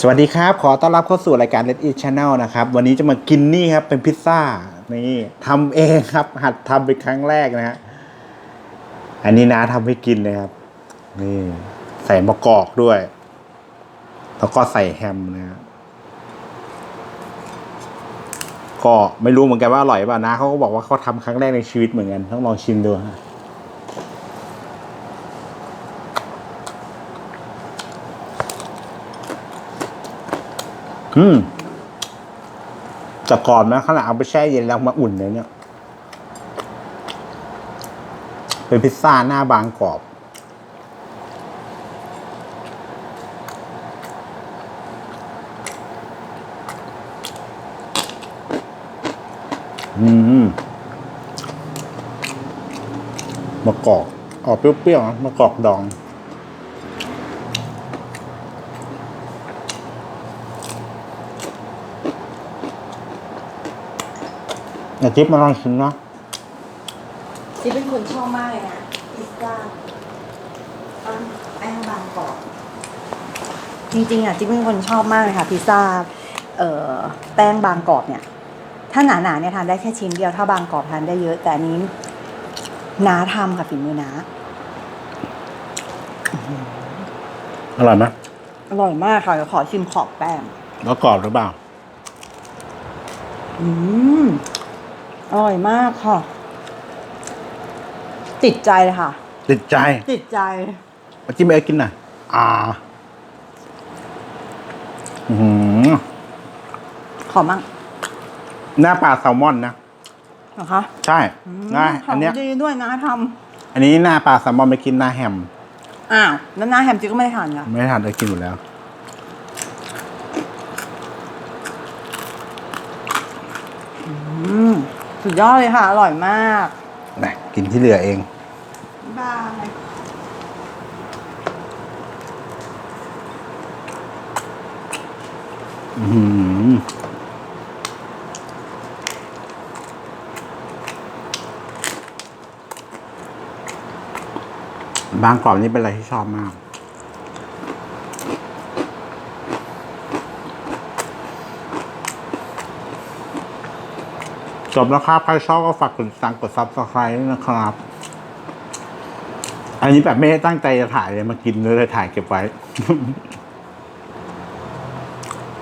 สวัสดีครับ ขอต้อนรับเข้าสู่รายการ Let Eat Channel นะครับ วันนี้จะมากินนี่ครับ เป็นพิซซ่า นี่ทำเองครับ หัดทำเป็นครั้งแรกนะฮะ อันนี้น้าทำให้กินเลยครับ นี่ ใส่มะกอกด้วย แล้วก็ใส่แฮมนะฮะก็ไม่รู้เหมือนกันว่าอร่อยเปล่านะเขาก็บอกว่าเขาทำครั้งแรกในชีวิตเหมือนกัน ต้องลองชิมดูฮะ อืมแต่ก่อนนะขนาดเอาไปแช่เย็นแล้วมาอุ่นเลยเนี่ย เป็นพิซซ่าหน้าบางกรอบ อืมมะกอกออกเปรี้ยวๆนะมะกอกดอง อย่าจิ๊บมาลองชิมเนาะจิ๊บเป็นคนชอบมากเลยนะพิซซ่าแป้งบางกรอบจริงๆอะจิ๊บเป็นคนชอบมากเลยค่ะพิซซ่าเอ่อแป้งบางกรอบเนี่ย ถ้าหนาๆเนี่ยทานได้แค่ชิ้นเดียวถ้าบางกรอบทานได้เยอะ แต่อันนี้น้าทำค่ะฝีมือน้าอร่อยไหมอร่อยมากค่ะเดี๋ยวขอชิมขอบแป้งแล้วกรอบหรือเปล่า อืม อร่อยมากค่ะ ติดใจเลยค่ะ ติดใจติดใจ มาจิ้มเอ้กินหน่อยอ่าอือหือขอมั่งหน้าปลาแซลมอนนะ เหรอคะใช่ง่ายอันเนี้ยทำดีด้วยนะทอันนี้หน้าปลาแซลมอนไม่กินหน้าแฮมำอ้าวแล้วหน้าแฮมจิ๊กก็ไม่ได้ทานค่ะไม่ได้ทานได้กินอยู่แล้ว อืม สุดยอดเลยค่ะ อร่อยมากนะกินที่เหลือเองบายอือหือบางกรอบนี่เป็นอะไรที่ชอบมาก จบแล้วครับใครชอบก็ฝากกดติดตามกดซับสไครต์ด้นะครับ อันนี้แบบไม่ได้ตั้งใจจะถ่ายเลยมากินเลยถ่ายเก็บไว้